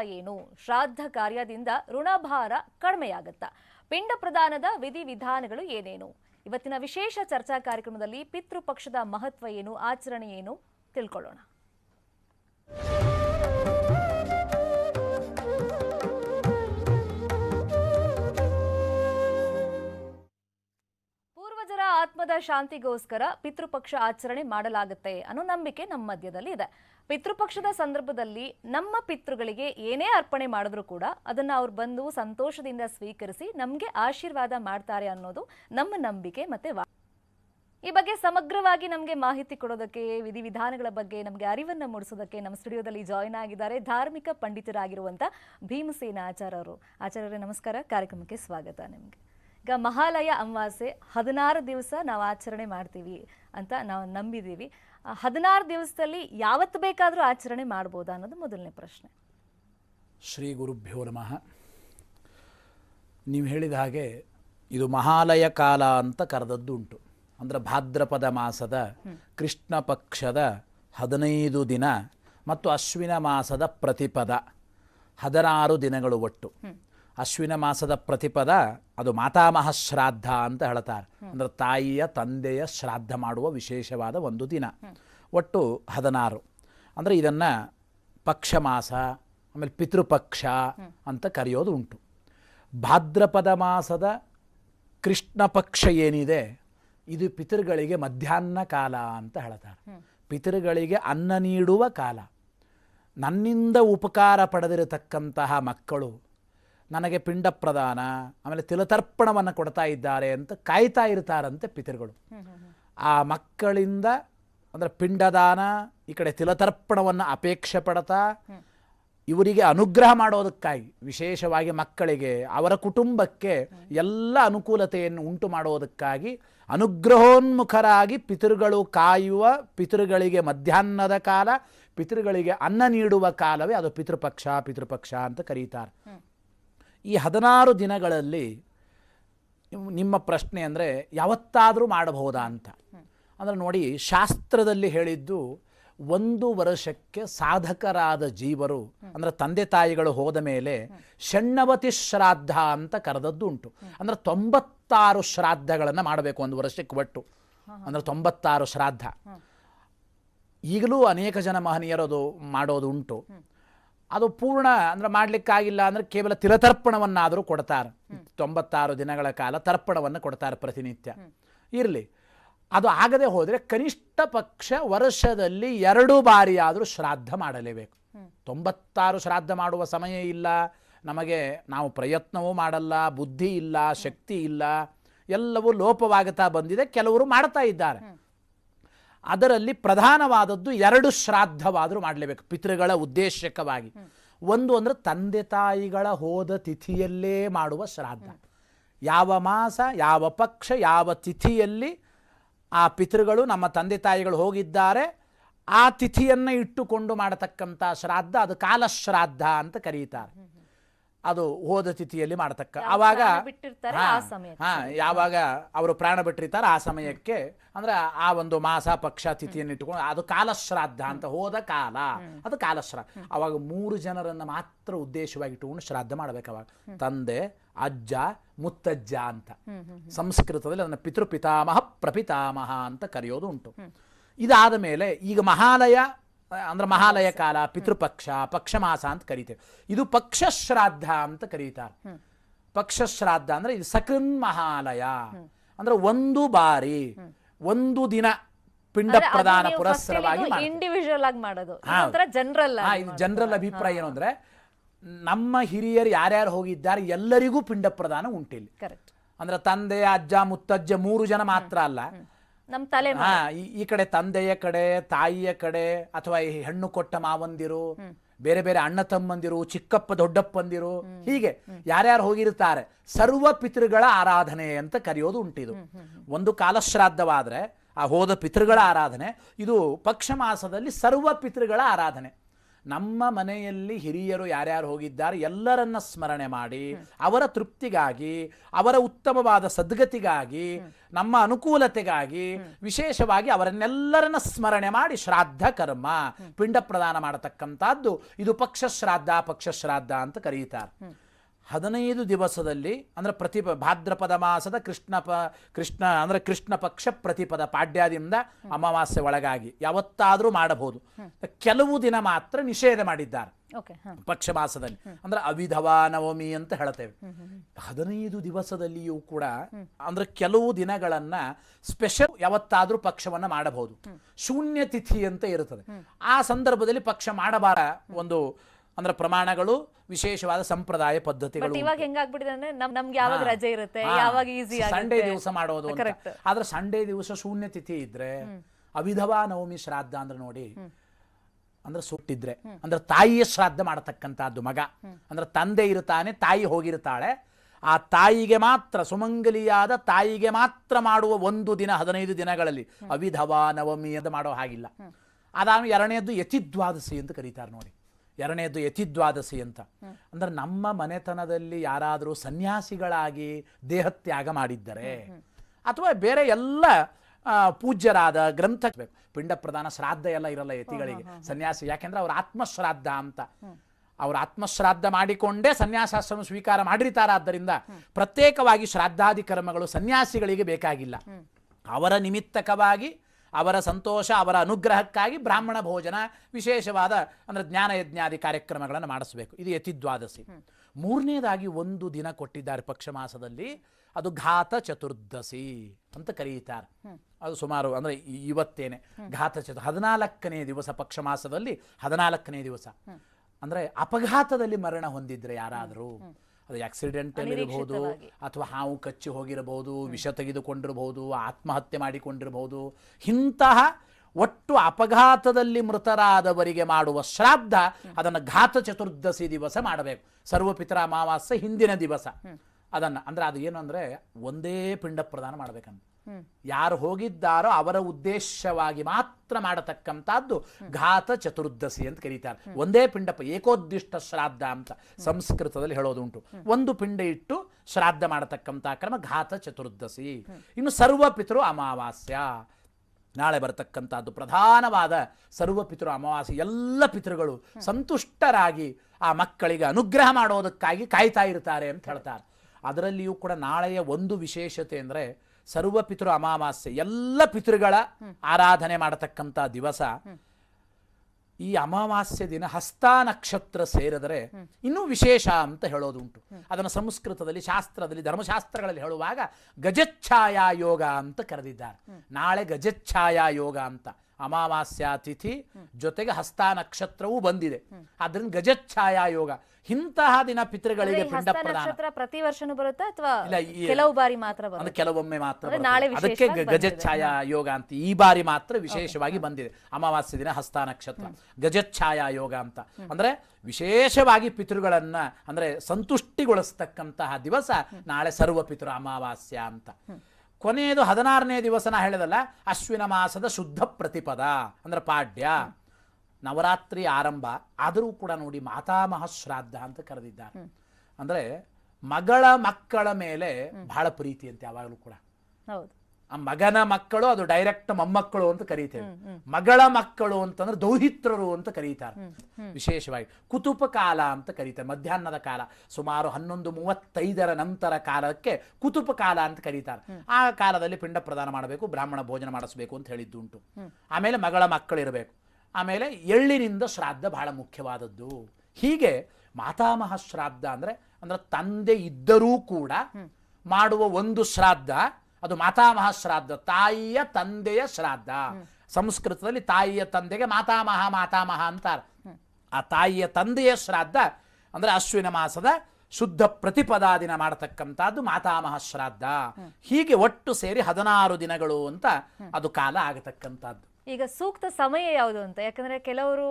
ಏನು? ಶ್ರಾದ್ದ ಕಾರ್ಯದಿಂದ ಋಣಭಾರ ಕಡಿಮೆಯಾಗುತ್ತಾ? ಪಿಂಡ ಪ್ರದಾನದ ವಿಧಿವಿಧಾನಗಳು ಏನೇನು? ಇವತ್ತಿನ ವಿಶೇಷ ಚರ್ಚಾ ಕಾರ್ಯಕ್ರಮದಲ್ಲಿ ಪಿತೃಪಕ್ಷದ ಮಹತ್ವ ಏನು? ಆಚರಣೆ ಏನು? ತಿಳ್ಕೊಳ್ಳೋಣ. ಆತ್ಮದ ಶಾಂತಿಗೋಸ್ಕರ ಪಿತೃಪಕ್ಷ ಆಚರಣೆ ಮಾಡಲಾಗುತ್ತೆ ಅನ್ನೋ ನಂಬಿಕೆ ನಮ್ಮ ಮಧ್ಯದಲ್ಲಿ ಇದೆ. ಪಿತೃಪಕ್ಷದ ಸಂದರ್ಭದಲ್ಲಿ ನಮ್ಮ ಪಿತೃಗಳಿಗೆ ಏನೇ ಅರ್ಪಣೆ ಮಾಡಿದ್ರು ಕೂಡ ಅದನ್ನ ಅವ್ರು ಬಂದು ಸಂತೋಷದಿಂದ ಸ್ವೀಕರಿಸಿ ನಮಗೆ ಆಶೀರ್ವಾದ ಮಾಡ್ತಾರೆ ಅನ್ನೋದು ನಮ್ಮ ನಂಬಿಕೆ ಮತ್ತೆ ಈ ಬಗ್ಗೆ ಸಮಗ್ರವಾಗಿ ನಮಗೆ ಮಾಹಿತಿ ಕೊಡೋದಕ್ಕೆ, ವಿಧಿವಿಧಾನಗಳ ಬಗ್ಗೆ, ನಮಗೆ ಅರಿವನ್ನು ಮೂಡಿಸೋದಕ್ಕೆ ನಮ್ಮ ಸ್ಟುಡಿಯೋದಲ್ಲಿ ಜಾಯ್ನ್ ಆಗಿದ್ದಾರೆ ಧಾರ್ಮಿಕ ಪಂಡಿತರಾಗಿರುವಂಥ ಭೀಮಸೇನ ಆಚಾರ್ಯರು. ಆಚಾರ್ಯರೇ ನಮಸ್ಕಾರ. ಕಾರ್ಯಕ್ರಮಕ್ಕೆ ಸ್ವಾಗತ ನಿಮಗೆ. ಈಗ ಮಹಾಲಯ ಅಮಾವಾಸ್ಯೆ ಹದಿನಾರು ದಿವಸ ನಾವು ಆಚರಣೆ ಮಾಡ್ತೀವಿ ಅಂತ ನಾವು ನಂಬಿದ್ದೀವಿ. ಹದಿನಾರು ದಿವಸದಲ್ಲಿ ಯಾವತ್ತು ಬೇಕಾದರೂ ಆಚರಣೆ ಮಾಡ್ಬೋದಾ ಅನ್ನೋದು ಮೊದಲನೇ ಪ್ರಶ್ನೆ. ಶ್ರೀ ಗುರುಭ್ಯೋ ನಮಃ. ನೀವು ಹೇಳಿದ ಹಾಗೆ ಇದು ಮಹಾಲಯ ಕಾಲ ಅಂತ ಕರೆದದ್ದು ಉಂಟು ಅಂದರೆ ಭಾದ್ರಪದ ಮಾಸದ ಕೃಷ್ಣ ಪಕ್ಷದ ಹದಿನೈದು ದಿನ ಮತ್ತು ಅಶ್ವಿನ ಮಾಸದ ಪ್ರತಿಪದ ಹದಿನಾರು ದಿನಗಳು ಒಟ್ಟು. ಅಶ್ವಿನ ಮಾಸದ ಪ್ರತಿಪದ ಅದು ಮಾತಾಮಹ ಶ್ರಾದ್ದ ಅಂತ ಹೇಳ್ತಾರೆ. ಅಂದರೆ ತಾಯಿಯ ತಂದೆಯ ಶ್ರಾದ್ದ ಮಾಡುವ ವಿಶೇಷವಾದ ಒಂದು ದಿನ. ಒಟ್ಟು ಹದಿನಾರು. ಅಂದರೆ ಇದನ್ನು ಪಕ್ಷ ಮಾಸ ಆಮೇಲೆ ಪಿತೃಪಕ್ಷ ಅಂತ ಕರೆಯೋದು ಉಂಟು. ಭಾದ್ರಪದ ಮಾಸದ ಕೃಷ್ಣ ಪಕ್ಷ ಏನಿದೆ, ಇದು ಪಿತೃಗಳಿಗೆ ಮಧ್ಯಾಹ್ನ ಕಾಲ ಅಂತ ಹೇಳ್ತಾರೆ. ಪಿತೃಗಳಿಗೆ ಅನ್ನ ನೀಡುವ ಕಾಲ. ನನ್ನಿಂದ ಉಪಕಾರ ಪಡೆದಿರತಕ್ಕಂತಹ ಮಕ್ಕಳು ನನಗೆ ಪಿಂಡ ಪ್ರದಾನ ಆಮೇಲೆ ತಿಲತರ್ಪಣವನ್ನು ಕೊಡ್ತಾ ಇದ್ದಾರೆ ಅಂತ ಕಾಯ್ತಾ ಇರ್ತಾರಂತೆ ಪಿತೃಗಳು. ಆ ಮಕ್ಕಳಿಂದ ಅಂದರೆ ಪಿಂಡದಾನ, ಈ ಕಡೆ ತಿಲತರ್ಪಣವನ್ನು ಅಪೇಕ್ಷೆ ಪಡ್ತಾ, ಇವರಿಗೆ ಅನುಗ್ರಹ ಮಾಡೋದಕ್ಕಾಗಿ, ವಿಶೇಷವಾಗಿ ಮಕ್ಕಳಿಗೆ, ಅವರ ಕುಟುಂಬಕ್ಕೆ ಎಲ್ಲ ಅನುಕೂಲತೆಯನ್ನು ಉಂಟು ಮಾಡೋದಕ್ಕಾಗಿ ಅನುಗ್ರಹೋನ್ಮುಖರಾಗಿ ಪಿತೃಗಳು ಕಾಯುವ, ಪಿತೃಗಳಿಗೆ ಮಧ್ಯಾಹ್ನದ ಕಾಲ, ಪಿತೃಗಳಿಗೆ ಅನ್ನ ನೀಡುವ ಕಾಲವೇ ಅದು ಪಿತೃಪಕ್ಷ ಪಿತೃಪಕ್ಷ ಅಂತ ಕರೀತಾರೆ. ಈ ಹದಿನಾರು ದಿನಗಳಲ್ಲಿ ನಿಮ್ಮ ಪ್ರಶ್ನೆ ಅಂದರೆ ಯಾವತ್ತಾದರೂ ಮಾಡಬಹುದಾ ಅಂತ. ಅಂದರೆ ನೋಡಿ, ಶಾಸ್ತ್ರದಲ್ಲಿ ಹೇಳಿದ್ದು ಒಂದು ವರ್ಷಕ್ಕೆ ಸಾಧಕರಾದ ಜೀವರು, ಅಂದರೆ ತಂದೆ ತಾಯಿಗಳು ಹೋದ ಮೇಲೆ ಷಣ್ಣವತಿ ಶ್ರಾದ್ದ ಅಂತ ಕರೆದದ್ದು ಉಂಟು. ಅಂದರೆ ತೊಂಬತ್ತಾರು ಶ್ರಾದ್ದಗಳನ್ನು ಮಾಡಬೇಕು ಒಂದು ವರ್ಷಕ್ಕೆ ಒಟ್ಟು. ಅಂದರೆ ತೊಂಬತ್ತಾರು ಶ್ರಾದ್ದ. ಈಗಲೂ ಅನೇಕ ಜನ ಮಹನೀಯರು ಅದು ಮಾಡೋದು ಉಂಟು. ಅದು ಪೂರ್ಣ ಅಂದರೆ ಮಾಡಲಿಕ್ಕಾಗಿಲ್ಲ ಅಂದರೆ ಕೇವಲ ತಿಲತರ್ಪಣವನ್ನಾದರೂ ಕೊಡ್ತಾರೆ. ತೊಂಬತ್ತಾರು ದಿನಗಳ ಕಾಲ ತರ್ಪಣವನ್ನು ಕೊಡ್ತಾರೆ ಪ್ರತಿನಿತ್ಯ. ಇರಲಿ. ಅದು ಆಗದೆ ಹೋದರೆ ಕನಿಷ್ಠ ಪಕ್ಷ ವರ್ಷದಲ್ಲಿ ಎರಡು ಬಾರಿ ಆದರೂ ಶ್ರಾದ್ದ ಮಾಡಲೇಬೇಕು. ತೊಂಬತ್ತಾರು ಶ್ರಾದ್ದ ಮಾಡುವ ಸಮಯ ಇಲ್ಲ. ನಮಗೆ ನಾವು ಪ್ರಯತ್ನವೂ ಮಾಡಲ್ಲ ಬುದ್ಧಿ ಇಲ್ಲ ಶಕ್ತಿ ಇಲ್ಲ. ಎಲ್ಲವೂ ಲೋಪವಾಗುತ್ತಾ ಬಂದಿದೆ. ಕೆಲವರು ಮಾಡ್ತಾ ಇದ್ದಾರೆ. ಅದರಲ್ಲಿ ಪ್ರಧಾನವಾದದ್ದು ಎರಡು ಶ್ರಾದ್ದವಾದರೂ ಮಾಡಲೇಬೇಕು. ಪಿತೃಗಳ ಉದ್ದೇಶಕವಾಗಿ. ಒಂದು ಅಂದರೆ ತಂದೆ ತಾಯಿಗಳ ಹೋದ ತಿಥಿಯಲ್ಲೇ ಮಾಡುವ ಶ್ರಾದ್ದ. ಯಾವ ಮಾಸ, ಯಾವ ಪಕ್ಷ, ಯಾವ ತಿಥಿಯಲ್ಲಿ ಆ ಪಿತೃಗಳು ನಮ್ಮ ತಂದೆ ತಾಯಿಗಳು ಹೋಗಿದ್ದಾರೆ, ಆ ತಿಥಿಯನ್ನು ಇಟ್ಟುಕೊಂಡು ಮಾಡತಕ್ಕಂಥ ಶ್ರಾದ್ದ ಅದು ಕಾಲಶ್ರಾದ್ದ ಅಂತ ಕರೀತಾರೆ. ಅದು ಹೋದ ತಿಥಿಯಲ್ಲಿ ಮಾಡತಕ್ಕ. ಆವಾಗ ಯಾವಾಗ ಅವರು ಪ್ರಾಣ ಬಿಟ್ಟಿರ್ತಾರೆ ಆ ಸಮಯಕ್ಕೆ. ಅಂದ್ರೆ ಆ ಒಂದು ಮಾಸ ಪಕ್ಷ ತಿಥಿಯನ್ನು ಇಟ್ಟುಕೊಂಡು ಅದು ಕಾಲಶ್ರಾದ್ದ ಅಂತ ಹೋದ ಕಾಲ. ಅದು ಕಾಲಶ್ರಾದ್ದ ಅವಾಗ ಮೂರು ಜನರನ್ನ ಮಾತ್ರ ಉದ್ದೇಶವಾಗಿ ಇಟ್ಟುಕೊಂಡು ಶ್ರಾದ್ದ ಮಾಡ್ಬೇಕು ಅವಾಗ. ತಂದೆ ಅಜ್ಜ ಮುತ್ತಜ್ಜ ಅಂತ. ಸಂಸ್ಕೃತದಲ್ಲಿ ಅದನ್ನು ಪಿತೃಪಿತಾಮಹ ಪ್ರಪಿತಾಮಹ ಅಂತ ಕರೆಯೋದು ಉಂಟು. ಇದಾದ ಮೇಲೆ ಈಗ ಮಹಾಲಯ ಅಂದ್ರೆ ಮಹಾಲಯ ಕಾಲ ಪಿತೃಪಕ್ಷ ಪಕ್ಷಮಾಸ ಅಂತ ಕರೀತೇವೆ. ಇದು ಪಕ್ಷಶ್ರಾದ್ದ ಅಂತ ಕರೀತಾರೆ. ಪಕ್ಷಶ್ರಾದ್ದ ಅಂದ್ರೆ ಇದು ಸಕೃನ್ ಮಹಾಲಯ. ಅಂದ್ರೆ ಒಂದು ಬಾರಿ ಒಂದು ದಿನ ಪಿಂಡ ಪ್ರದಾನ ಪುರಸ್ಸರವಾಗಿ ಇಂಡಿವಿಜುವಲ್ ಆಗಿ ಮಾಡೋದು. ಜನರಲ್ ಇದು ಜನರಲ್ ಅಭಿಪ್ರಾಯ ಏನು ಅಂದ್ರೆ ನಮ್ಮ ಹಿರಿಯರು ಯಾರ್ಯಾರು ಹೋಗಿದ್ದಾರೆ ಎಲ್ಲರಿಗೂ ಪಿಂಡ ಪ್ರದಾನ ಉಂಟಿಲ್ಲಿ. ಅಂದ್ರೆ ತಂದೆ ಅಜ್ಜ ಮುತ್ತಜ್ಜ ಮೂರು ಜನ ಮಾತ್ರ ಅಲ್ಲ. ನಮ್ ತಲೆ ಈ ಕಡೆ ತಂದೆಯ ಕಡೆ ತಾಯಿಯ ಕಡೆ ಅಥವಾ ಈ ಹೆಣ್ಣು ಕೊಟ್ಟ ಮಾವಂದಿರು ಬೇರೆ ಬೇರೆ ಅಣ್ಣ ತಮ್ಮಂದಿರು ಚಿಕ್ಕಪ್ಪ ದೊಡ್ಡಪ್ಪಂದಿರು ಹೀಗೆ ಯಾರ್ಯಾರು ಹೋಗಿರ್ತಾರೆ ಸರ್ವ ಪಿತೃಗಳ ಆರಾಧನೆ ಅಂತ ಕರೆಯೋದು ಉಂಟಿದು. ಒಂದು ಕಾಲಶ್ರಾದ್ದವಾದ್ರೆ ಆ ಹೋದ ಪಿತೃಗಳ ಆರಾಧನೆ ಇದು ಪಕ್ಷ ಮಾಸದಲ್ಲಿ ಸರ್ವ ಪಿತೃಗಳ ಆರಾಧನೆ. ನಮ್ಮ ಮನೆಯಲ್ಲಿ ಹಿರಿಯರು ಯಾರ್ಯಾರು ಹೋಗಿದ್ದಾರೆ ಎಲ್ಲರನ್ನ ಸ್ಮರಣೆ ಮಾಡಿ ಅವರ ತೃಪ್ತಿಗಾಗಿ ಅವರ ಉತ್ತಮವಾದ ಸದ್ಗತಿಗಾಗಿ ನಮ್ಮ ಅನುಕೂಲತೆಗಾಗಿ ವಿಶೇಷವಾಗಿ ಅವರನ್ನೆಲ್ಲರನ್ನ ಸ್ಮರಣೆ ಮಾಡಿ ಶ್ರಾದ್ದ ಕರ್ಮ ಪಿಂಡ ಪ್ರದಾನ ಮಾಡತಕ್ಕಂಥದ್ದು. ಇದು ಪಕ್ಷ ಶ್ರಾದ್ದ ಪಕ್ಷ ಶ್ರಾದ್ದ ಅಂತ ಕರೀತಾರೆ. ಹದಿನೈದು ದಿವಸದಲ್ಲಿ ಅಂದರೆ ಪ್ರತಿ ಭಾದ್ರಪದ ಮಾಸದ ಕೃಷ್ಣ ಪ ಕೃಷ್ಣ ಅಂದರೆ ಕೃಷ್ಣ ಪಕ್ಷ ಪ್ರತಿಪದ ಪಾಡ್ಯದಿಂದ ಅಮಾವಾಸ್ಯೆ ಒಳಗಾಗಿ ಯಾವತ್ತಾದರೂ ಮಾಡಬಹುದು. ಕೆಲವು ದಿನ ಮಾತ್ರ ನಿಷೇಧ ಮಾಡಿದ್ದಾರೆ. ಪಕ್ಷ ಮಾಸದಲ್ಲಿ. ಅಂದ್ರೆ ಅವಿಧವ ನವಮಿ ಅಂತ ಹೇಳ್ತೇವೆ ಹದಿನೈದು ದಿವಸದಲ್ಲಿಯೂ ಕೂಡ ಅಂದ್ರೆ ಕೆಲವು ದಿನಗಳನ್ನ ಸ್ಪೆಷಲ್ ಯಾವತ್ತಾದ್ರೂ ಪಕ್ಷವನ್ನ ಮಾಡಬಹುದು. ಶೂನ್ಯ ತಿಥಿ ಅಂತ ಇರುತ್ತದೆ. ಆ ಸಂದರ್ಭದಲ್ಲಿ ಪಕ್ಷ ಮಾಡಬಾರ ಒಂದು ಅಂದ್ರೆ ಪ್ರಮಾಣಗಳು ವಿಶೇಷವಾದ ಸಂಪ್ರದಾಯ ಪದ್ಧತಿಗಳು ಇವಾಗ ಹೆಂಗಾಗ್ಬಿಟ್ಟಿದೆ ಅಂದ್ರೆ ನಮ್ ನಮ್ಗೆ ಯಾವಾಗ ರಜೆ ಇರುತ್ತೆ? ಯಾವಾಗ ಈಸಿ ಸಂಡೇ ದಿವಸ ಮಾಡೋದು. ಆದ್ರೆ ಸಂಡೇ ದಿವಸ ಶೂನ್ಯ ತಿಥಿ ಇದ್ರೆ ಅವಿಧವಾ ನವಮಿ ಶ್ರಾದ್ದ ಅಂದ್ರೆ ನೋಡಿ ಅಂದ್ರೆ ಸುಟ್ಟಿದ್ರೆ. ಅಂದ್ರೆ ತಾಯಿಯ ಶ್ರಾದ್ದ ಮಾಡತಕ್ಕಂತಹದ್ದು ಮಗ. ಅಂದ್ರೆ ತಂದೆ ಇರುತ್ತಾನೆ ತಾಯಿ ಹೋಗಿರ್ತಾಳೆ ಆ ತಾಯಿಗೆ ಮಾತ್ರ ಸುಮಂಗಲಿಯಾದ ತಾಯಿಗೆ ಮಾತ್ರ ಮಾಡುವ ಒಂದು ದಿನ ಹದಿನೈದು ದಿನಗಳಲ್ಲಿ ಅವಿಧವಾ ನವಮಿ ಅಂತ ಮಾಡೋ ಹಾಗಿಲ್ಲ. ಅದಾದ ಎರಡನೇದ್ದು ಯತಿದ್ವಾದಸಿ ಅಂತ ಕರೀತಾರೆ ನೋಡಿ. ಎರಡನೇದ್ದು ಯತಿದ್ವಾದಸಿ ಅಂತ. ಅಂದ್ರೆ ನಮ್ಮ ಮನೆತನದಲ್ಲಿ ಯಾರಾದರೂ ಸನ್ಯಾಸಿಗಳಾಗಿ ದೇಹತ್ಯಾಗ ಮಾಡಿದ್ದರೆ ಅಥವಾ ಬೇರೆ ಎಲ್ಲ ಪೂಜ್ಯರಾದ ಗ್ರಂಥ ಪಿಂಡ ಪ್ರಧಾನ ಶ್ರಾದ್ದ ಎಲ್ಲ ಇರಲ್ಲ ಯತಿಗಳಿಗೆ. ಸನ್ಯಾಸಿ ಯಾಕೆಂದ್ರೆ ಅವ್ರ ಆತ್ಮಶ್ರಾದ್ದ ಅಂತ. ಅವ್ರ ಆತ್ಮಶ್ರಾದ್ದ ಮಾಡಿಕೊಂಡೇ ಸನ್ಯಾಸಾಶ್ರಮ ಸ್ವೀಕಾರ ಮಾಡಿರ್ತಾರಾದ್ದರಿಂದ ಪ್ರತ್ಯೇಕವಾಗಿ ಶ್ರಾದ್ದಾದಿ ಕರ್ಮಗಳು ಸನ್ಯಾಸಿಗಳಿಗೆ ಬೇಕಾಗಿಲ್ಲ. ಅವರ ನಿಮಿತ್ತಕವಾಗಿ ಅವರ ಸಂತೋಷ ಅವರ ಅನುಗ್ರಹಕ್ಕಾಗಿ ಬ್ರಾಹ್ಮಣ ಭೋಜನ ವಿಶೇಷವಾದ ಅಂದರೆ ಜ್ಞಾನ ಯಜ್ಞಾದಿ ಕಾರ್ಯಕ್ರಮಗಳನ್ನು ಮಾಡಿಸಬೇಕು. ಇದು ಯತಿದ್ವಾದಶಿ. ಮೂರನೇದಾಗಿ ಒಂದು ದಿನ ಕೊಟ್ಟಿದ್ದಾರೆ ಪಕ್ಷ ಮಾಸದಲ್ಲಿ ಅದು ಘಾತ ಚತುರ್ದಶಿ ಅಂತ ಕರೀತಾರೆ. ಅದು ಸುಮಾರು ಅಂದ್ರೆ ಇವತ್ತೇನೆ ಘಾತ ಚತು ಹದಿನಾಲ್ಕನೇ ದಿವಸ ಪಕ್ಷ ಮಾಸದಲ್ಲಿ ಹದಿನಾಲ್ಕನೇ ದಿವಸ. ಅಂದ್ರೆ ಅಪಘಾತದಲ್ಲಿ ಮರಣ ಹೊಂದಿದ್ರೆ ಯಾರಾದರೂ. ಅದು ಆಕ್ಸಿಡೆಂಟ್ ಇರಬಹುದು ಅಥವಾ ಹಾವು ಕಚ್ಚಿ ಹೋಗಿರಬಹುದು ವಿಷ ತೆಗೆದುಕೊಂಡಿರಬಹುದು ಆತ್ಮಹತ್ಯೆ ಮಾಡಿಕೊಂಡಿರಬಹುದು ಇಂತಹ ಒಟ್ಟು ಅಪಘಾತದಲ್ಲಿ ಮೃತರಾದವರಿಗೆ ಮಾಡುವ ಶ್ರಾದ್ದ ಅದನ್ನು ಘಾತ ಚತುರ್ದಶಿ ದಿವಸ ಮಾಡಬೇಕು. ಸರ್ವಪಿತರ ಅಮಾವಾಸ್ಯ ಹಿಂದಿನ ದಿವಸ. ಅದನ್ನ ಅಂದರೆ ಅದು ಏನು ಅಂದರೆ ಒಂದೇ ಪಿಂಡ ಪ್ರದಾನ ಮಾಡ್ಬೇಕಂತ. ಯಾರು ಹೋಗಿದ್ದಾರೋ ಅವರ ಉದ್ದೇಶವಾಗಿ ಮಾತ್ರ ಮಾಡತಕ್ಕಂಥದ್ದು ಘಾತ ಚತುರ್ದಶಿ ಅಂತ ಕರೀತಾರೆ. ಒಂದೇ ಪಿಂಡಪ್ಪ ಏಕೋದ್ದಿಷ್ಟ ಶ್ರಾದ್ದ ಅಂತ ಸಂಸ್ಕೃತದಲ್ಲಿ ಹೇಳೋದುಂಟು. ಒಂದು ಪಿಂಡ ಇಟ್ಟು ಶ್ರಾದ್ದ ಮಾಡತಕ್ಕಂಥ ಕ್ರಮ ಘಾತ ಚತುರ್ದಶಿ. ಇನ್ನು ಸರ್ವ ಪಿತೃ ಅಮಾವಾಸ್ಯ. ನಾಳೆ ಬರತಕ್ಕಂಥದ್ದು ಪ್ರಧಾನವಾದ ಸರ್ವ ಪಿತೃ ಅಮಾವಾಸ್ಯೆ. ಎಲ್ಲ ಪಿತೃಗಳು ಸಂತುಷ್ಟರಾಗಿ ಆ ಮಕ್ಕಳಿಗೆ ಅನುಗ್ರಹ ಮಾಡೋದಕ್ಕಾಗಿ ಕಾಯ್ತಾ ಇರ್ತಾರೆ ಅಂತ ಹೇಳ್ತಾರೆ. ಅದರಲ್ಲಿಯೂ ಕೂಡ ನಾಳೆಯ ಒಂದು ವಿಶೇಷತೆ ಅಂದರೆ ಸರ್ವ ಪಿತೃ ಅಮಾವಾಸ್ಯೆ, ಎಲ್ಲ ಪಿತೃಗಳ ಆರಾಧನೆ ಮಾಡತಕ್ಕಂಥ ದಿವಸ. ಈ ಅಮಾವಾಸ್ಯೆ ದಿನ ಹಸ್ತ ನಕ್ಷತ್ರ ಸೇರಿದರೆ ಇನ್ನೂ ವಿಶೇಷ ಅಂತ ಹೇಳೋದುಂಟು ಅದನ್ನು ಸಂಸ್ಕೃತದಲ್ಲಿ, ಶಾಸ್ತ್ರದಲ್ಲಿ, ಧರ್ಮಶಾಸ್ತ್ರಗಳಲ್ಲಿ ಹೇಳುವಾಗ ಗಜಚ್ಛಾಯಾ ಯೋಗ ಅಂತ ಕರೆದಿದ್ದಾರೆ. ನಾಳೆ ಗಜಚ್ಛಾಯಾ ಯೋಗ ಅಂತ. ಅಮಾವಾಸ್ಯಾ ತಿಥಿ ಜೊತೆಗೆ ಹಸ್ತ ನಕ್ಷತ್ರವೂ ಬಂದಿದೆ. ಆದ್ರಿಂದ ಗಜಛಾಯಾ ಯೋಗ ಇಂತಹ ದಿನ ಪಿತೃಗಳಿಗೆ ಪಿಂಡ ಪ್ರದಾನ. ಪ್ರತಿ ವರ್ಷನೂ ಬರುತ್ತಾ ಅಥವಾ ಕೆಲವು ಬಾರಿ ಮಾತ್ರ ಬರುತ್ತೆ? ಕೆಲವೊಮ್ಮೆ ಮಾತ್ರ ಅದಕ್ಕೆ ಗಜಚ್ಛಾಯಾ ಯೋಗ ಅಂತ ಈ ಬಾರಿ ಮಾತ್ರ ವಿಶೇಷವಾಗಿ ಬಂದಿದೆ. ಅಮಾವಾಸ್ಯೆ ದಿನ ಹಸ್ತ ನಕ್ಷತ್ರ ಗಜಚ್ಛಾಯಾ ಯೋಗ ಅಂತ ಅಂದ್ರೆ ವಿಶೇಷವಾಗಿ ಪಿತೃಗಳನ್ನ ಅಂದ್ರೆ ಸಂತುಷ್ಟಿಗೊಳಿಸ್ತಕ್ಕಂತಹ ದಿವಸ ನಾಳೆ ಸರ್ವ ಪಿತೃ ಅಮಾವಾಸ್ಯ ಅಂತ. ಕೊನೆಯದು ಹದಿನಾರನೇ ದಿವಸ ನಾ ಹೇಳಿದಲ್ಲ ಅಶ್ವಿನ ಮಾಸದ ಶುದ್ಧ ಪ್ರತಿಪದ ಅಂದ್ರೆ ಪಾಡ್ಯ. ನವರಾತ್ರಿ ಆರಂಭ ಆದರೂ ಕೂಡ ನೋಡಿ ಮಾತಾಮಹ ಶ್ರಾದ್ದ ಅಂತ ಕರೆದಿದ್ದಾರೆ. ಅಂದರೆ ಮಗಳ ಮಕ್ಕಳ ಮೇಲೆ ಬಹಳ ಪ್ರೀತಿ ಅಂತ ಯಾವಾಗಲೂ ಕೂಡ. ಹೌದು. ಆ ಮಗನ ಮಕ್ಕಳು ಅದು ಡೈರೆಕ್ಟ್ ಮೊಮ್ಮಕ್ಕಳು ಅಂತ ಕರೀತೇವೆ. ಮಗಳ ಮಕ್ಕಳು ಅಂತಂದ್ರೆ ದೌಹಿತ್ರರು ಅಂತ ಕರೀತಾರೆ. ವಿಶೇಷವಾಗಿ ಕುತುಪ ಕಾಲ ಅಂತ ಕರೀತಾರೆ ಮಧ್ಯಾಹ್ನದ ಕಾಲ ಸುಮಾರು ಹನ್ನೊಂದು ಮೂವತ್ತೈದರ ನಂತರ ಕಾಲಕ್ಕೆ ಕುತುಪ ಕಾಲ ಅಂತ ಕರೀತಾರೆ. ಆ ಕಾಲದಲ್ಲಿ ಪಿಂಡ ಪ್ರದಾನ ಮಾಡಬೇಕು ಬ್ರಾಹ್ಮಣ ಭೋಜನ ಮಾಡಿಸ್ಬೇಕು ಅಂತ ಹೇಳಿದ್ದುಂಟು. ಆಮೇಲೆ ಮಗಳ ಮಕ್ಕಳು ಇರಬೇಕು. ಆಮೇಲೆ ಎಳ್ಳಿನಿಂದ ಶ್ರಾದ್ದ ಬಹಳ ಮುಖ್ಯವಾದದ್ದು. ಹೀಗೆ ಮಾತಾಮಹ ಶ್ರಾದ್ದ ಅಂದ್ರೆ ಅಂದ್ರೆ ತಂದೆ ಇದ್ದರೂ ಕೂಡ ಮಾಡುವ ಒಂದು ಶ್ರಾದ್ದ ಅದು ಮಾತಾಮಹ ಶ್ರಾದ್ದ ತಾಯಿಯ ತಂದೆಯ ಶ್ರಾದ್ದ. ಸಂಸ್ಕೃತದಲ್ಲಿ ತಾಯಿಯ ತಂದೆಗೆ ಮಾತಾಮಹ ಮಾತಾಮಹ ಅಂತಾರೆ. ಆ ತಾಯಿಯ ತಂದೆಯ ಶ್ರಾದ್ದ ಅಂದ್ರೆ ಅಶ್ವಿನ ಮಾಸದ ಶುದ್ಧ ಪ್ರತಿಪದಾ ದಿನ ಮಾಡತಕ್ಕಂಥದ್ದು ಮಾತಾಮಹ ಶ್ರಾದ್ದ ಹೀಗೆ ಒಟ್ಟು ಸೇರಿ ಹದಿನಾರು ದಿನಗಳು ಅಂತ ಅದು ಕಾಲ ಆಗತಕ್ಕಂಥದ್ದು. ಈಗ ಸೂಕ್ತ ಸಮಯ ಯಾವುದು ಅಂತ? ಯಾಕಂದರೆ ಕೆಲವರು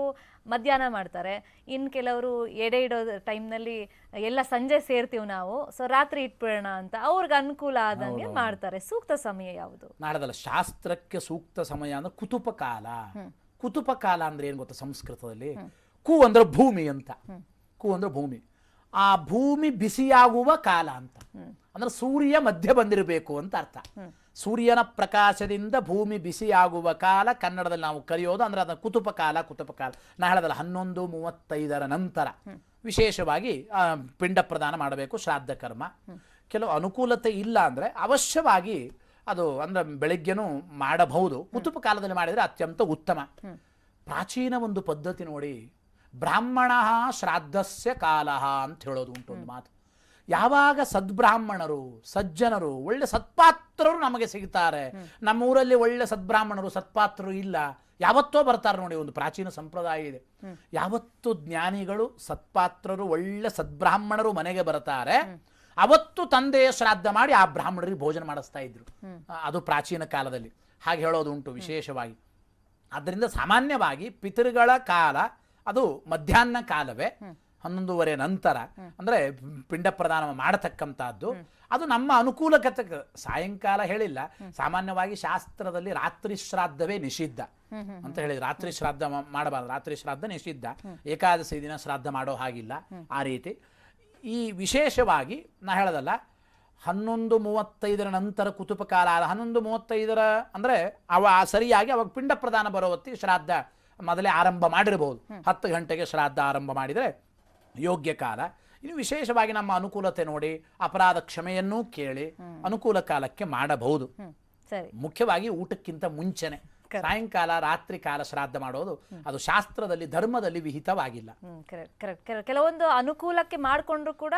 ಮಧ್ಯಾಹ್ನ ಮಾಡ್ತಾರೆ ಇನ್ನು ಕೆಲವರು ಎಡೆ ಇಡೋ ಟೈಮ್ನಲ್ಲಿ ಎಲ್ಲ ಸಂಜೆ ಸೇರ್ತೀವಿ ನಾವು ಸೊ ರಾತ್ರಿ ಇಟ್ಬಿಡೋಣ ಅಂತ ಅವ್ರಿಗೆ ಅನುಕೂಲ ಆದಂಗೆ ಮಾಡ್ತಾರೆ. ಸೂಕ್ತ ಸಮಯ ಯಾವುದು? ನಾಡದಲ್ಲ ಶಾಸ್ತ್ರಕ್ಕೆ ಸೂಕ್ತ ಸಮಯ ಅಂದ್ರೆ ಕುತುಪ ಕಾಲ ಕುತುಪ ಕಾಲ ಅಂದ್ರೆ ಏನು ಗೊತ್ತಾ ಸಂಸ್ಕೃತದಲ್ಲಿ? ಕು ಅಂದ್ರೆ ಭೂಮಿ ಅಂತ. ಕು ಅಂದ್ರೆ ಭೂಮಿ. ಆ ಭೂಮಿ ಬಿಸಿಯಾಗುವ ಕಾಲ ಅಂತ. ಅಂದ್ರೆ ಸೂರ್ಯ ಮಧ್ಯೆ ಬಂದಿರಬೇಕು ಅಂತ ಅರ್ಥ. ಸೂರ್ಯನ ಪ್ರಕಾಶದಿಂದ ಭೂಮಿ ಬಿಸಿಯಾಗುವ ಕಾಲ ಕನ್ನಡದಲ್ಲಿ ನಾವು ಕರೆಯೋದು ಅಂದ್ರೆ ಅದನ್ನು ಕುತುಪ ಕಾಲ ಕುತುಪ ಕಾಲ. ನಾ ಹೇಳದಲ್ಲ ಹನ್ನೊಂದು ಮೂವತ್ತೈದರ ನಂತರ ವಿಶೇಷವಾಗಿ ಪಿಂಡ ಪ್ರದಾನ ಮಾಡಬೇಕು ಶ್ರಾದ್ದ ಕರ್ಮ. ಕೆಲವು ಅನುಕೂಲತೆ ಇಲ್ಲ ಅಂದರೆ ಅವಶ್ಯವಾಗಿ ಅದು ಅಂದ್ರೆ ಬೆಳಗ್ಗೆನೂ ಮಾಡಬಹುದು. ಕುತುಪ ಕಾಲದಲ್ಲಿ ಮಾಡಿದರೆ ಅತ್ಯಂತ ಉತ್ತಮ. ಪ್ರಾಚೀನ ಒಂದು ಪದ್ಧತಿ ನೋಡಿ ಬ್ರಾಹ್ಮಣ ಶ್ರಾದ್ದಸ್ಯ ಕಾಲ ಅಂತ ಹೇಳೋದು ಉಂಟು ಒಂದು ಮಾತು. ಯಾವಾಗ ಸದ್ಬ್ರಾಹ್ಮಣರು ಸಜ್ಜನರು ಒಳ್ಳೆ ಸತ್ಪಾತ್ರರು ನಮಗೆ ಸಿಗ್ತಾರೆ. ನಮ್ಮೂರಲ್ಲಿ ಒಳ್ಳೆ ಸದ್ಬ್ರಾಹ್ಮಣರು ಸತ್ಪಾತ್ರರು ಇಲ್ಲ. ಯಾವತ್ತೋ ಬರ್ತಾರೆ ನೋಡಿ ಒಂದು ಪ್ರಾಚೀನ ಸಂಪ್ರದಾಯ ಇದೆ. ಯಾವತ್ತು ಜ್ಞಾನಿಗಳು ಸತ್ಪಾತ್ರರು ಒಳ್ಳೆ ಸದ್ಬ್ರಾಹ್ಮಣರು ಮನೆಗೆ ಬರ್ತಾರೆ ಅವತ್ತು ತಂದೆಯ ಶ್ರಾದ್ದ ಮಾಡಿ ಆ ಬ್ರಾಹ್ಮಣರಿಗೆ ಭೋಜನ ಮಾಡಿಸ್ತಾ ಇದ್ರು. ಅದು ಪ್ರಾಚೀನ ಕಾಲದಲ್ಲಿ. ಹಾಗೆ ಹೇಳೋದು ಉಂಟು ವಿಶೇಷವಾಗಿ. ಆದ್ದರಿಂದ ಸಾಮಾನ್ಯವಾಗಿ ಪಿತೃಗಳ ಕಾಲ ಅದು ಮಧ್ಯಾಹ್ನ ಕಾಲವೇ ಹನ್ನೊಂದುವರೆ ನಂತರ ಅಂದರೆ ಪಿಂಡ ಪ್ರದಾನ ಮಾಡತಕ್ಕಂಥದ್ದು. ಅದು ನಮ್ಮ ಅನುಕೂಲಕತೆ. ಸಾಯಂಕಾಲ ಹೇಳಿಲ್ಲ. ಸಾಮಾನ್ಯವಾಗಿ ಶಾಸ್ತ್ರದಲ್ಲಿ ರಾತ್ರಿ ಶ್ರಾದ್ದವೇ ನಿಷಿದ್ಧ. ಅಂತ ಹೇಳಿ ರಾತ್ರಿ ಶ್ರಾದ್ದ ಮಾಡಬಾರ್ದು. ರಾತ್ರಿ ಶ್ರಾದ್ದ ನಿಷಿದ್ಧ. ಏಕಾದಶಿ ದಿನ ಶ್ರಾದ್ದ ಮಾಡೋ ಹಾಗಿಲ್ಲ ಆ ರೀತಿ. ಈ ವಿಶೇಷವಾಗಿ ನಾ ಹೇಳೋದಲ್ಲ ಹನ್ನೊಂದು ಮೂವತ್ತೈದರ ನಂತರ ಕುತುಪ ಕಾಲ ಆದ ಹನ್ನೊಂದು ಮೂವತ್ತೈದರ ಅಂದರೆ ಅವ ಸರಿಯಾಗಿ ಅವಾಗ ಪಿಂಡ ಪ್ರದಾನ ಬರೋ ಹೊತ್ತಿ ಶ್ರಾದ್ದ ಮೊದಲೇ ಆರಂಭ ಮಾಡಿರಬಹುದು ಹತ್ತು ಗಂಟೆಗೆ ಶ್ರಾದ್ದ ಆರಂಭ ಮಾಡಿದರೆ ಯೋಗ್ಯ ಕಾಲ. ಇನ್ನು ವಿಶೇಷವಾಗಿ ನಮ್ಮ ಅನುಕೂಲತೆ ನೋಡಿ ಅಪರಾಧ ಕ್ಷಮೆಯನ್ನೂ ಕೇಳಿ ಅನುಕೂಲ ಕಾಲಕ್ಕೆ ಮಾಡಬಹುದು. ಸರಿ. ಮುಖ್ಯವಾಗಿ ಊಟಕ್ಕಿಂತ ಮುಂಚೆನೆ. ಸಾಯಂಕಾಲ ರಾತ್ರಿ ಕಾಲ ಶ್ರಾದ್ದ ಮಾಡೋದು ಅದು ಶಾಸ್ತ್ರದಲ್ಲಿ ಧರ್ಮದಲ್ಲಿ ವಿಹಿತವಾಗಿಲ್ಲ. ಕೆಲವೊಂದು ಅನುಕೂಲಕ್ಕೆ ಮಾಡಿಕೊಂಡ್ರು ಕೂಡ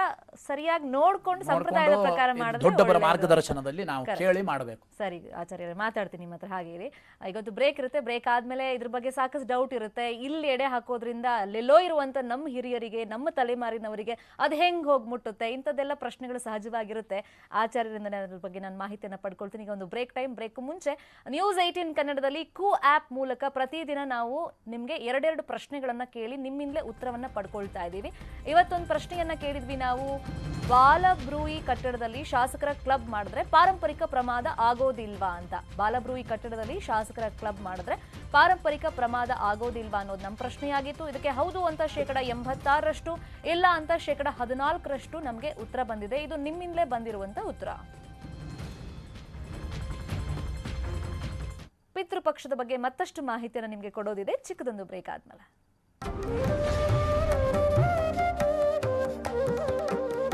ಸರಿಯಾಗಿ ನೋಡ್ಕೊಂಡು ಸಂಪ್ರದಾಯದ ಪ್ರಕಾರ ದೊಡ್ಡವರ ಮಾರ್ಗದರ್ಶನದಲ್ಲಿ ನಾವು ಕೇಳಿ ಮಾಡಬೇಕು. ಸರಿ ಆಚಾರ್ಯರೇ ಮಾತಾಡ್ತೀನಿ ನಿಮ್ಮ ಹತ್ರ ಹಾಗೆ ಇವತ್ತು ಬ್ರೇಕ್ ಇರುತ್ತೆ ಬ್ರೇಕ್ ಆದ್ಮೇಲೆ ಇದ್ರ ಬಗ್ಗೆ ಸಾಕಷ್ಟು ಡೌಟ್ ಇರುತ್ತೆ. ಇಲ್ಲಿ ಎಡೆ ಹಾಕೋದ್ರಿಂದ ಅಲ್ಲೆಲ್ಲೋ ಇರುವಂತ ನಮ್ಮ ಹಿರಿಯರಿಗೆ ನಮ್ಮ ತಲೆಮಾರಿನವರಿಗೆ ಅದು ಹೆಂಗ್ ಹೋಗಿ ಮುಟ್ಟುತ್ತೆ? ಇಂಥದ್ದೆಲ್ಲ ಪ್ರಶ್ನೆಗಳು ಸಹಜವಾಗಿರುತ್ತೆ. ಆಚಾರ್ಯರಿಂದ ಅದ್ರ ಬಗ್ಗೆ ನಾನು ಮಾಹಿತಿಯನ್ನು ಪಡ್ಕೊಳ್ತೀನಿ. ಈಗ ಒಂದು ಬ್ರೇಕ್ ಟೈಮ್ ಬ್ರೇಕ್ ಮುಂಚೆ ನ್ಯೂಸ್ ಏಯ್ಟೀನ್ ಕನ್ನಡದಲ್ಲಿ ಕು ಆ್ಯಪ್ ಮೂಲಕ ಪ್ರತಿದಿನ ನಾವು ನಿಮಗೆ ಎರಡೆರಡು ಪ್ರಶ್ನೆಗಳನ್ನು ಕೇಳಿ ನಿಮ್ಮಿಂದಲೇ ಉತ್ತರವನ್ನು ಪಡ್ಕೊಳ್ತಾ ಇದ್ದೀವಿ. ಇವತ್ತೊಂದು ಪ್ರಶ್ನೆಯನ್ನು ಕೇಳಿದ್ವಿ ನಾವು. ಬಾಲಬ್ರೂಯಿ ಕಟ್ಟಡದಲ್ಲಿ ಶಾಸಕರ ಕ್ಲಬ್ ಮಾಡಿದ್ರೆ ಪಾರಂಪರಿಕ ಪ್ರಮಾದ ಆಗೋದಿಲ್ವಾ ಅಂತ. ಬಾಲಬ್ರೂಯಿ ಕಟ್ಟಡದಲ್ಲಿ ಶಾಸಕರ ಕ್ಲಬ್ ಮಾಡಿದ್ರೆ ಪಾರಂಪರಿಕ ಪ್ರಮಾದ ಆಗೋದಿಲ್ವಾ ಅನ್ನೋದು ನಮ್ಮ ಪ್ರಶ್ನೆಯಾಗಿತ್ತು. ಇದಕ್ಕೆ ಹೌದು ಅಂತ ಶೇಕಡ ಎಂಬತ್ತಾರರಷ್ಟು, ಇಲ್ಲ ಅಂತ ಶೇಕಡ ಹದಿನಾಲ್ಕರಷ್ಟು ನಮಗೆ ಉತ್ತರ ಬಂದಿದೆ. ಇದು ನಿಮ್ಮಿಂದಲೇ ಬಂದಿರುವಂಥ ಉತ್ತರ. ಪಿತೃಪಕ್ಷದ ಬಗ್ಗೆ ಮತ್ತಷ್ಟು ಮಾಹಿತಿಯನ್ನು ನಿಮಗೆ ಕೊಡೋದಿದೆ. ಚಿಕ್ಕದೊಂದು ಬ್ರೇಕ್ ಆದ್ಮೇಲೆ.